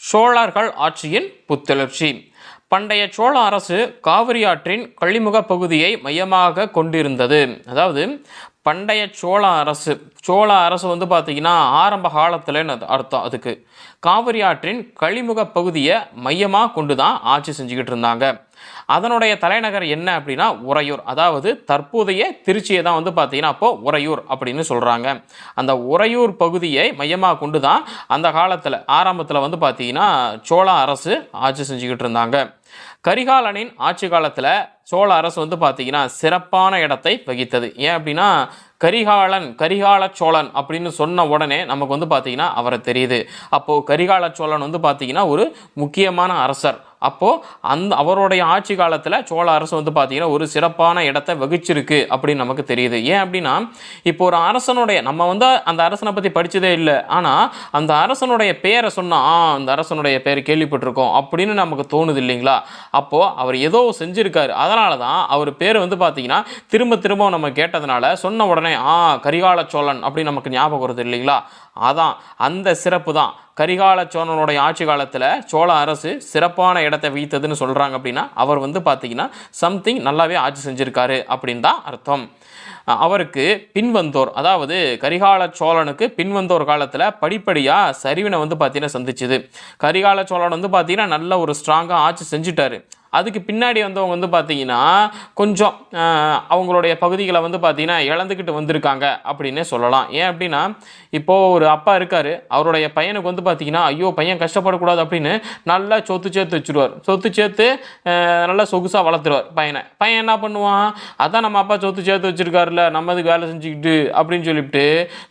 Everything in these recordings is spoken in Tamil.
சோழர்கள் ஆட்சியின் புத்தெழுச்சி. பண்டைய சோழ அரசு காவிரி ஆற்றின் கழிமுக பகுதியை மையமாக கொண்டிருந்தது. அதாவது பண்டைய சோழ அரசு சோழ அரசு வந்து பார்த்திங்கன்னா ஆரம்ப காலத்தில் அர்த்தம் அதுக்கு. காவிரி ஆற்றின் கழிமுக பகுதியை மையமாக கொண்டு தான் ஆட்சி செஞ்சுக்கிட்டு இருந்தாங்க. அதனுடைய தலைநகர் என்ன அப்படின்னா உறையூர். அதாவது தற்போதைய திருச்சியை தான் வந்து பார்த்தீங்கன்னா அப்போ உறையூர் அப்படின்னு சொல்கிறாங்க அந்த உறையூர் பகுதியை மையமாக கொண்டு தான் அந்த காலத்தில் ஆரம்பத்தில் வந்து பார்த்தீங்கன்னா சோழ அரசு ஆட்சி செஞ்சுக்கிட்டு இருந்தாங்க. கரிகாலனின் ஆட்சி காலத்தில் சோழ அரசு வந்து பார்த்தீங்கன்னா சிறப்பான இடத்தை வகித்தது. ஏன் அப்படின்னா கரிகாலன் கரிகால சோழன் அப்படின்னு சொன்ன உடனே நமக்கு வந்து பார்த்தீங்கன்னா அவரை தெரியுது. அப்போது கரிகால சோழன் வந்து பார்த்தீங்கன்னா ஒரு முக்கியமான அரசர். அப்போது அந்த அவருடைய ஆட்சி காலத்தில் சோழ அரசு வந்து பார்த்திங்கன்னா ஒரு சிறப்பான இடத்தை வகிச்சிருக்கு அப்படின்னு நமக்கு தெரியுது. ஏன் அப்படின்னா இப்போ ஒரு அரசனுடைய நம்ம வந்து அந்த அரசனை பற்றி படித்ததே இல்லை. ஆனால் அந்த அரசனுடைய பேரை சொன்னால் ஆ அந்த அரசனுடைய பேர் கேள்விப்பட்டிருக்கோம் அப்படின்னு நமக்கு தோணுது இல்லைங்களா? அப்போது அவர் ஏதோ செஞ்சுருக்காரு. அதனால தான் அவர் பேர் வந்து பார்த்தீங்கன்னா திரும்ப திரும்ப நம்ம கேட்டதுனால சொன்ன உடனே ஆ கரிகால சோழன் அப்படின்னு நமக்கு ஞாபகம் வருது இல்லைங்களா? அதான் அந்த சிறப்பு தான் கரிகால சோழனுடைய ஆட்சி காலத்தில் சோழ அரசு சிறப்பான இடத்தை வைத்ததுன்னு சொல்கிறாங்க அப்படின்னா அவர் வந்து பார்த்தீங்கன்னா சம்திங் நல்லாவே ஆட்சி செஞ்சுருக்காரு அப்படின்னு தான் அர்த்தம். அவருக்கு பின்வந்தோர் அதாவது கரிகால சோழனுக்கு பின்வந்தோர் காலத்தில் படிப்படியாக சரிவினை வந்து பார்த்தீங்கன்னா சந்திச்சுது. கரிகால சோழன் வந்து பார்த்தீங்கன்னா நல்ல ஒரு ஸ்ட்ராங்காக ஆட்சி செஞ்சுட்டாரு. அதுக்கு பின்னாடி வந்தவங்க வந்து பார்த்தீங்கன்னா கொஞ்சம் அவங்களுடைய பகுதிகளை வந்து பார்த்தீங்கன்னா இழந்துக்கிட்டு வந்திருக்காங்க அப்படின்னே சொல்லலாம். ஏன் அப்படின்னா இப்போது ஒரு அப்பா இருக்கார் அவருடைய பையனுக்கு வந்து பார்த்தீங்கன்னா ஐயோ பையன் கஷ்டப்படக்கூடாது அப்படின்னு நல்லா சொத்து சேர்த்து வச்சுருவார். சொத்து சேர்த்து நல்லா சொகுசாக வளர்த்துருவார் பையனை. பையன் என்ன பண்ணுவான்? அதான் நம்ம அப்பா சொத்து சேர்த்து வச்சிருக்காருல்ல நம்ம இதுக்கு வேலை செஞ்சுக்கிட்டு அப்படின்னு சொல்லிவிட்டு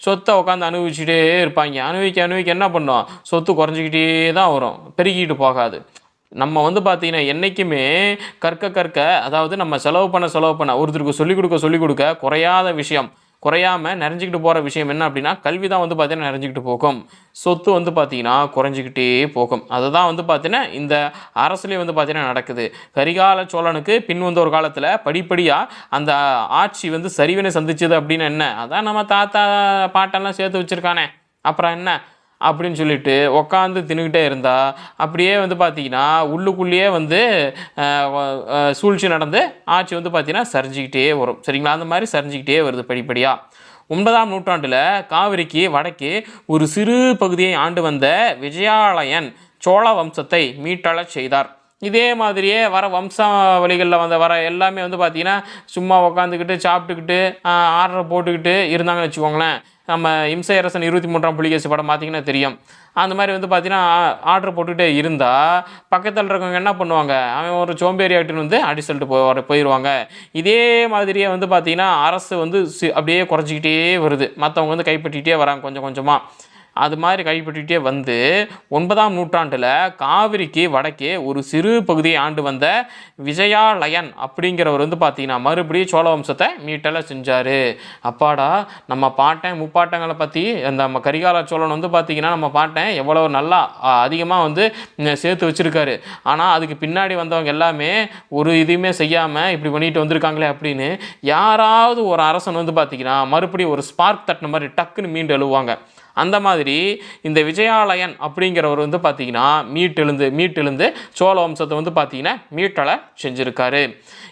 சொத்தை உட்காந்து அனுபவிச்சுட்டே இருப்பாங்க. அனுபவிக்க அனுபவிக்க என்ன பண்ணும்? சொத்து குறைஞ்சிக்கிட்டே தான் வரும். பெருகிட்டு போகாது. நம்ம வந்து பார்த்தீங்கன்னா என்றைக்குமே கற்க கற்க அதாவது நம்ம செலவு பண்ண செலவு பண்ண ஒருத்தருக்கு சொல்லிக் கொடுக்க சொல்லிக் கொடுக்க குறையாத விஷயம் குறையாம நிறைஞ்சிக்கிட்டு போகிற விஷயம் என்ன அப்படின்னா கல்வி தான் வந்து பார்த்தீங்கன்னா நிறைஞ்சிக்கிட்டு போகும். சொத்து வந்து பார்த்திங்கன்னா குறைஞ்சிக்கிட்டே போகும். அதுதான் வந்து பார்த்தீங்கன்னா இந்த அரசுலேயே வந்து பார்த்தீங்கன்னா நடக்குது. கரிகால சோழனுக்கு பின் வந்த ஒரு காலத்தில் படிப்படியாக அந்த ஆட்சி வந்து சரிவினை சந்திச்சது அப்படின்னு என்ன? அதான் நம்ம தாத்தா பாட்டெல்லாம் சேர்த்து வச்சுருக்கானே. அப்புறம் என்ன? அப்படின்னு சொல்லிட்டு உக்காந்து தின்னுக்கிட்டே இருந்தா அப்படியே வந்து பார்த்தீங்கன்னா உள்ளுக்குள்ளேயே வந்து சூழ்ச்சி நடந்து ஆட்சி வந்து பார்த்தீங்கன்னா சரிஞ்சிக்கிட்டே வரும். சரிங்களா? அந்த மாதிரி சரிஞ்சிக்கிட்டே வருது படிப்படியாக ஒன்பதாம் நூற்றாண்டில் காவிரிக்கு வடக்கே ஒரு சிறு பகுதியை ஆண்டு வந்த விஜயாலயன் சோழ வம்சத்தை மீட்டழச் செய்தார். இதே மாதிரியே வர வம்சாவளிகளில் வந்த வர எல்லாமே வந்து பார்த்திங்கன்னா சும்மா உக்காந்துக்கிட்டு சாப்பிட்டுக்கிட்டு ஆர்டர் போட்டுக்கிட்டு இருந்தாங்கன்னு வச்சுக்கோங்களேன். நம்ம இம்சை அரசன் இருபத்தி மூன்றாம் புலிகேசி படம் பார்த்தீங்கன்னா தெரியும். அந்த மாதிரி வந்து பார்த்தீங்கன்னா ஆர்டர் போட்டுக்கிட்டே இருந்தால் பக்கத்தில் இருக்கவங்க என்ன பண்ணுவாங்க? அவன் ஒரு சோம்பேறி ஆகிட்டுன்னு வந்து அடி சொல்லிட்டு போய் போயிடுவாங்க இதே மாதிரியே வந்து பார்த்திங்கன்னா அரசு வந்து அப்படியே குறைச்சிக்கிட்டே வருது. மற்றவங்க வந்து கைப்பற்றிக்கிட்டே வராங்க கொஞ்சம் கொஞ்சமாக அது மாதிரி கைப்பற்றிட்டே வந்து ஒன்பதாம் நூற்றாண்டில் காவிரிக்கு வடக்கே ஒரு சிறு பகுதியை ஆண்டு வந்த விஜயாலயன் அப்படிங்கிறவர் வந்து பார்த்தீங்கன்னா மறுபடியும் சோழ வம்சத்தை மீட்டலை செஞ்சார். அப்பாடா நம்ம பாட்டன் முப்பாட்டங்களை பற்றி அந்த நம்ம கரிகால சோழன் வந்து பார்த்திங்கன்னா நம்ம பாட்டன் எவ்வளோ நல்லா அதிகமாக வந்து சேர்த்து வச்சுருக்காரு. ஆனால் அதுக்கு பின்னாடி வந்தவங்க எல்லாமே ஒரு இதுவுமே செய்யாமல் இப்படி பண்ணிட்டு வந்திருக்காங்களே அப்படின்னு யாராவது ஒரு அரசன் வந்து பார்த்தீங்கன்னா மறுபடியும் ஒரு ஸ்பார்க் தட்டின மாதிரி டக்குன்னு மீண்டு எழுவாங்க அந்த மாதிரி இந்த விஜயாலயன் அப்படிங்கிறவர் வந்து பார்த்தீங்கன்னா மீட்டெழுந்து மீட்டெழுந்து சோழ வம்சத்தை வந்து பார்த்தீங்கன்னா மீட்டலை செஞ்சுருக்காரு.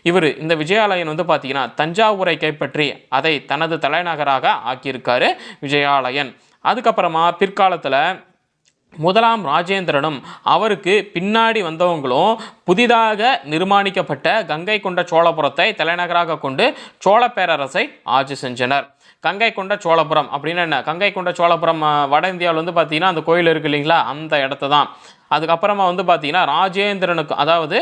இவர் இந்த விஜயாலயன் வந்து பார்த்தீங்கன்னா தஞ்சாவூரை கைப்பற்றி அதை தனது தலைநகராக ஆக்கியிருக்காரு விஜயாலயன். அதுக்கப்புறமா பிற்காலத்தில் முதலாம் ராஜேந்திரனும் அவருக்கு பின்னாடி வந்தவங்களும் புதிதாக நிர்மாணிக்கப்பட்ட கங்கை கொண்ட சோழபுரத்தை தலைநகராக கொண்டு சோழ பேரரசை ஆட்சி செஞ்சனர். கங்கை கொண்ட சோழபுரம் அப்படின்னு என்ன? கங்கை கொண்ட சோழபுரம் வட இந்தியாவில் வந்து பார்த்தீங்கன்னா அந்த கோயில் இருக்கு இல்லைங்களா? அந்த இடத்த தான் அதுக்கப்புறமா வந்து பார்த்தீங்கன்னா ராஜேந்திரனுக்கு அதாவது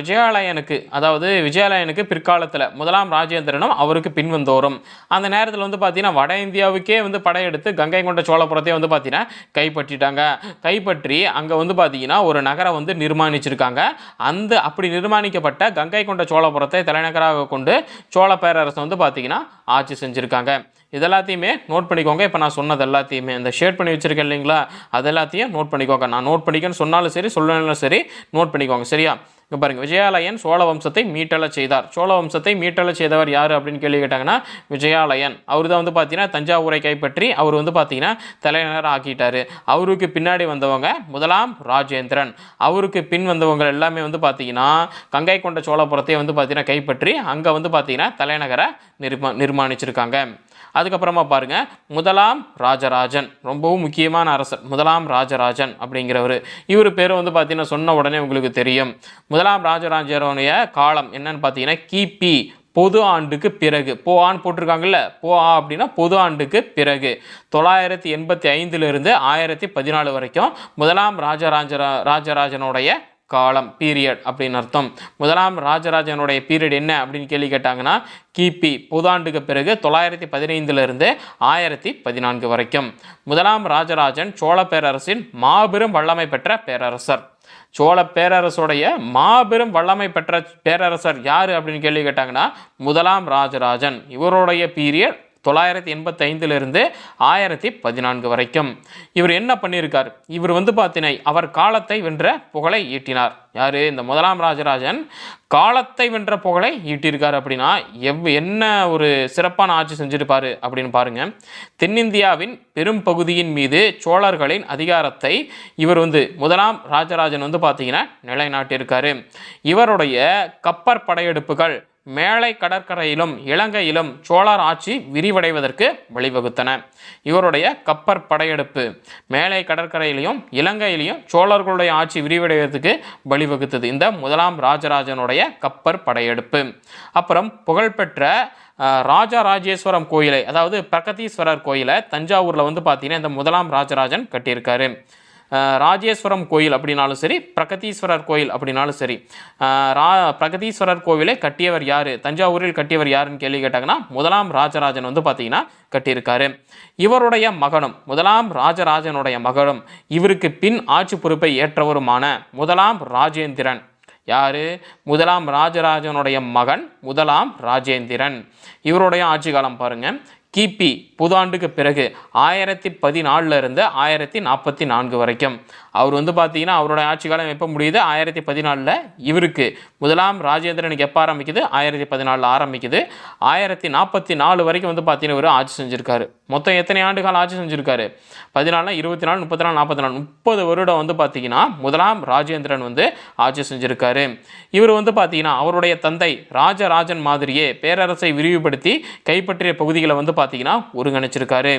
விஜயாலயனுக்கு அதாவது விஜயாலயனுக்கு பிற்காலத்தில் முதலாம் ராஜேந்திரனும் அவருக்கு பின்வந்தோறும். அந்த நேரத்தில் வந்து பார்த்தீங்கன்னா வட இந்தியாவுக்கே வந்து படையெடுத்து கங்கை கொண்ட சோழபுரத்தை வந்து பார்த்தீங்கன்னா கைப்பற்றிட்டாங்க. கைப்பற்றி அங்கே வந்து பார்த்தீங்கன்னா ஒரு நகரம் வந்து நிர்மாணிச்சிருக்காங்க. அந்த அப்படி நிர்மாணிக்கப்பட்ட கங்கை கொண்ட சோழபுரத்தை தலைநகராக கொண்டு சோழ பேரரசு வந்து பார்த்தீங்கன்னா ஆட்சி செஞ்சுருக்காங்க. இது எல்லாத்தையுமே நோட் பண்ணிக்கோங்க. இப்போ நான் சொன்னது எல்லாத்தையுமே. இந்த ஷேட் பண்ணி வச்சிருக்கேன் இல்லைங்களா? அது எல்லாத்தையும் நோட் பண்ணிக்கோங்க. நான் நோட் பண்ணிக்கன்னு சொன்னாலும் சரி சொல்லணும் சரி நோட் பண்ணிக்கோங்க. சரியா? இங்கே பாருங்கள் விஜயாலயன் சோழ வம்சத்தை மீட்டெழச் செய்தார். சோழ வம்சத்தை மீட்டெழச் செய்தவர் யார் அப்படின்னு கேள்வி கேட்டாங்கன்னா விஜயாலயன். அவர் தான் வந்து பார்த்தீங்கன்னா தஞ்சாவூரை கைப்பற்றி அவர் வந்து பார்த்தீங்கன்னா தலைநகர் ஆக்கிட்டார். அவருக்கு பின்னாடி வந்தவங்க முதலாம் ராஜேந்திரன். அவருக்கு பின் வந்தவங்க எல்லாமே வந்து பார்த்தீங்கன்னா கங்கை கொண்ட சோழபுரத்தை வந்து பார்த்தீங்கன்னா கைப்பற்றி அங்கே வந்து பார்த்தீங்கன்னா தலைநகரை நிர்மா நிர்மாணிச்சிருக்காங்க. அதுக்கப்புறமா பாருங்க முதலாம் ராஜராஜன் ரொம்பவும் முக்கியமான அரசர் முதலாம் ராஜராஜன் அப்படிங்கிறவர். இவர் பேர் வந்து பார்த்தீங்கன்னா சொன்ன உடனே உங்களுக்கு தெரியும். முதலாம் ராஜராஜனுடைய காலம் என்னன்னு பார்த்தீங்கன்னா கிபி பொது ஆண்டுக்கு பிறகு. போ ஆண் போட்டிருக்காங்கல்ல போ ஆ அப்படின்னா பொது ஆண்டுக்கு பிறகு. தொள்ளாயிரத்தி எண்பத்தி ஐந்துலேருந்து ஆயிரத்தி பதினாலு வரைக்கும் முதலாம் ராஜராஜ ராஜராஜனுடைய காலம் பீரியட் அப்படின்னு அர்த்தம். முதலாம் ராஜராஜனுடைய பீரியட் என்ன அப்படின்னு கேள்வி கேட்டாங்கன்னா கிபி புதாண்டுக்கு பிறகு தொள்ளாயிரத்தி பதினைந்திலிருந்து ஆயிரத்தி பதினான்கு வரைக்கும். முதலாம் ராஜராஜன் சோழ பேரரசின் மாபெரும் வல்லமை பெற்ற பேரரசர். சோழ பேரரசுடைய மாபெரும் வல்லமை பெற்ற பேரரசர் யார் அப்படின்னு கேள்வி கேட்டாங்கன்னா முதலாம் ராஜராஜன். இவருடைய பீரியட் தொள்ளாயிரத்தி எண்பத்தைந்திலிருந்து ஆயிரத்தி பதினான்கு வரைக்கும். இவர் என்ன பண்ணியிருக்கார்? இவர் வந்து பார்த்தீங்கன்னா அவர் காலத்தை வென்ற புகழை ஈட்டினார். யார்? இந்த முதலாம் ராஜராஜன் காலத்தை வென்ற புகழை ஈட்டியிருக்கார் அப்படின்னா எவ் என்ன ஒரு சிறப்பான ஆட்சி செஞ்சிருப்பார் அப்படின்னு பாருங்க. தென்னிந்தியாவின் பெரும் பகுதியின் மீது சோழர்களின் அதிகாரத்தை இவர் வந்து முதலாம் ராஜராஜன் வந்து பார்த்தீங்கன்னா நிலைநாட்டியிருக்காரு. இவருடைய கப்பற் படையெடுப்புகள் மேலை கடற்கரையிலும் இலங்கையிலும் சோழர் ஆட்சி விரிவடைவதற்கு வழிவகுத்தன. இவருடைய கப்பற் படையெடுப்பு மேலை கடற்கரையிலையும் இலங்கையிலையும் சோழர்களுடைய ஆட்சி விரிவடைவதற்கு வழிவகுத்தது. இந்த முதலாம் ராஜராஜனுடைய கப்பற் படையெடுப்பு. அப்புறம் புகழ்பெற்ற ராஜராஜேஸ்வரம் கோயிலை அதாவது பிரகதீஸ்வரர் கோயிலை தஞ்சாவூரில் வந்து பார்த்தீங்கன்னா இந்த முதலாம் ராஜராஜன் கட்டியிருக்காரு. ராஜேஸ்வரம் கோயில் அப்படின்னாலும் சரி பிரகதீஸ்வரர் கோயில் அப்படின்னாலும் சரி. ரா பிரகதீஸ்வரர் கோவிலை கட்டியவர் யார்? தஞ்சாவூரில் கட்டியவர் யாருன்னு கேள்வி கேட்டாங்கன்னா முதலாம் ராஜராஜன் வந்து பார்த்தீங்கன்னா கட்டியிருக்காரு. இவருடைய மகனும் முதலாம் ராஜராஜனுடைய மகனும் இவருக்கு பின் ஆட்சி பொறுப்பை ஏற்றவருமான முதலாம் ராஜேந்திரன். யார்? முதலாம் ராஜராஜனுடைய மகன் முதலாம் ராஜேந்திரன். இவருடைய ஆட்சி காலம் பாருங்கள் கிபி புதாண்டுக்கு பிறகு ஆயிரத்தி பதினாலிருந்து ஆயிரத்தி நாற்பத்தி நான்கு வரைக்கும். அவர் வந்து பார்த்தீங்கன்னா அவரோட ஆட்சி காலம் எப்போ முடியுது? ஆயிரத்தி பதினாலில் இவருக்கு முதலாம் ராஜேந்திரனுக்கு எப்போ ஆரம்பிக்குது? ஆயிரத்தி பதினாலில் ஆரம்பிக்குது. ஆயிரத்தி நாற்பத்தி நாலு வரைக்கும் வந்து பார்த்தீங்கன்னா இவர் ஆட்சி செஞ்சிருக்காரு. மொத்தம் எத்தனை ஆண்டு காலம் ஆட்சி செஞ்சிருக்காரு? பதினாலுனா இருபத்தி நாலு முப்பத்தி நாலு நாற்பத்தி நாலு முப்பது வருடம் வந்து பார்த்தீங்கன்னா முதலாம் ராஜேந்திரன் வந்து ஆட்சி செஞ்சிருக்காரு. இவர் வந்து பார்த்தீங்கன்னா அவருடைய தந்தை ராஜராஜன் மாதிரியே பேரரசை விரிவுபடுத்தி கைப்பற்றிய பகுதிகளை வந்து பார்த்தீங்கன்னா ஒருங்கிணைச்சிருக்காரு.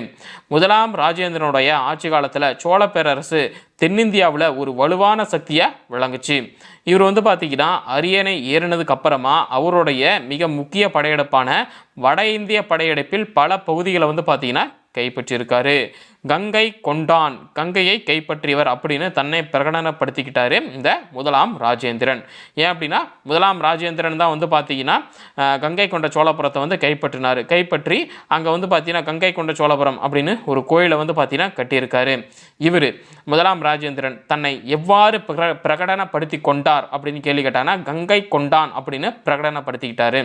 முதலாம் ராஜேந்திரனுடைய ஆட்சி காலத்தில் சோழ பேரரசு தென் தென்னிந்தியாவில் ஒரு வலுவான சக்தியாக விளங்குச்சு. இவர் வந்து பார்த்தீங்கன்னா அரியணை ஏறினதுக்கு அப்புறமா அவருடைய மிக முக்கிய படையெடுப்பான வட இந்திய படையெடுப்பில் பல பகுதிகளை வந்து பார்த்தீங்கன்னா கைப்பற்றியிருக்காரு. கங்கை கொண்டான். கங்கையை கைப்பற்றியவர் அப்படின்னு தன்னை பிரகடனப்படுத்திக்கிட்டாரு இந்த முதலாம் ராஜேந்திரன். ஏன் அப்படின்னா முதலாம் ராஜேந்திரன் தான் வந்து பார்த்தீங்கன்னா கங்கை கொண்ட சோழபுரத்தை வந்து கைப்பற்றினார். கைப்பற்றி அங்கே வந்து பார்த்தீங்கன்னா கங்கை கொண்ட சோழபுரம் அப்படின்னு ஒரு கோயிலை வந்து பார்த்தீங்கன்னா கட்டியிருக்காரு. இவர் முதலாம் ராஜேந்திரன் தன்னை எவ்வாறு பிரக பிரகடனப்படுத்தி கொண்டார் அப்படின்னு கேள்வி கேட்டானா கங்கை கொண்டான் அப்படின்னு பிரகடனப்படுத்திக்கிட்டாரு.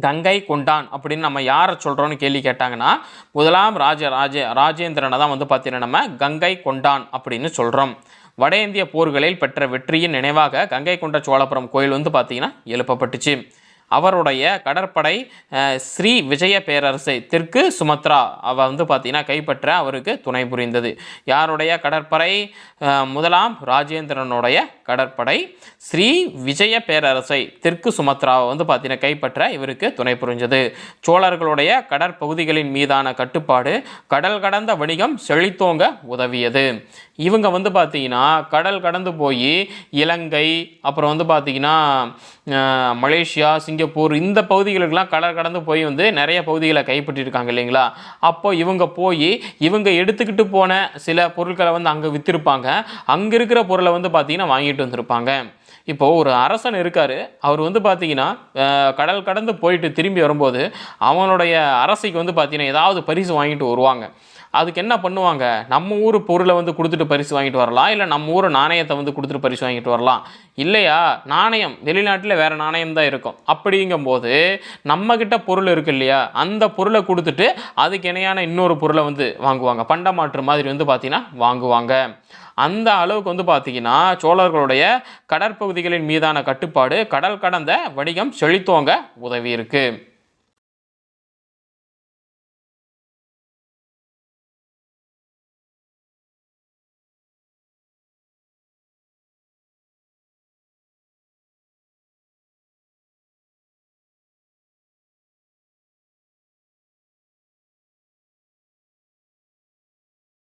கங்கை கொண்டான் அப்படின்னு நம்ம யாரை சொல்கிறோன்னு கேள்வி கேட்டாங்கன்னா முதலாம் ராஜ ராஜ ராஜேந்திரனை தான் வந்து பார்த்தீங்கன்னா நம்ம கங்கை கொண்டான் அப்படின்னு சொல்கிறோம் வட இந்திய போர்களில் பெற்ற வெற்றியின் நினைவாக கங்கை கொண்ட சோழபுரம் கோயில் வந்து பார்த்தீங்கன்னா எழுப்பப்பட்டுச்சு. அவருடைய கடற்படை ஸ்ரீ விஜய பேரரசை தெற்கு சுமத்ரா அவ வந்து பார்த்தீங்கன்னா கைப்பற்ற அவருக்கு துணை புரிந்தது. யாருடைய கடற்படை? முதலாம் ராஜேந்திரனுடைய கடற்படை ஸ்ரீ விஜய பேரரசை தெற்கு சுமத்ராவை வந்து பார்த்தீங்கன்னா கைப்பற்ற இவருக்கு துணை புரிஞ்சது. சோழர்களுடைய கடற்பகுதிகளின் மீதான கட்டுப்பாடு கடல் கடந்த வணிகம் செழித்தோங்க உதவியது. இவங்க வந்து பார்த்தீங்கன்னா கடல் கடந்து போய் இலங்கை அப்புறம் வந்து பார்த்தீங்கன்னா மலேசியா சிங்கப்பூர் இந்த பகுதிகளுக்கெல்லாம் கடல் கடந்து போய் வந்து நிறைய பகுதிகளை கைப்பற்றியிருக்காங்க இல்லைங்களா? அப்போ இவங்க போய் இவங்க எடுத்துக்கிட்டு போன சில பொருட்களை வந்து அங்கே விற்றுருப்பாங்க அங்கே இருக்கிற பொருளை வந்து பார்த்தீங்கன்னா வாங்கிட்டு வந்திருப்பாங்க. இப்போது ஒரு அரசன் இருக்கார். அவர் வந்து பார்த்தீங்கன்னா கடல் கடந்து போயிட்டு திரும்பி வரும்போது அவனுடைய அரசைக்கு வந்து பார்த்தீங்கன்னா ஏதாவது பரிசு வாங்கிட்டு வருவாங்க. அதுக்கு என்ன பண்ணுவாங்க? நம்ம ஊர் பொருளை வந்து கொடுத்துட்டு பரிசு வாங்கிட்டு வரலாம். இல்லை நம்ம ஊர் நாணயத்தை வந்து கொடுத்துட்டு பரிசு வாங்கிட்டு வரலாம். இல்லையா? நாணயம். வெளிநாட்டில் வேறு நாணயம் தான் இருக்கும். அப்படிங்கும்போது நம்மக்கிட்ட பொருள் இருக்கு இல்லையா? அந்த பொருளை கொடுத்துட்டு அதுக்கு இணையான இன்னொரு பொருளை வந்து வாங்குவாங்க. பண்டமாற்று மாதிரி வந்து பார்த்தீங்கன்னா வாங்குவாங்க. அந்த அளவுக்கு வந்து பார்த்தீங்கன்னா சோழர்களுடைய கடற்பகுதிகளின் மீதான கட்டுப்பாடு கடல் கடந்த வணிகம் செழித்தோங்க உதவி இருக்கு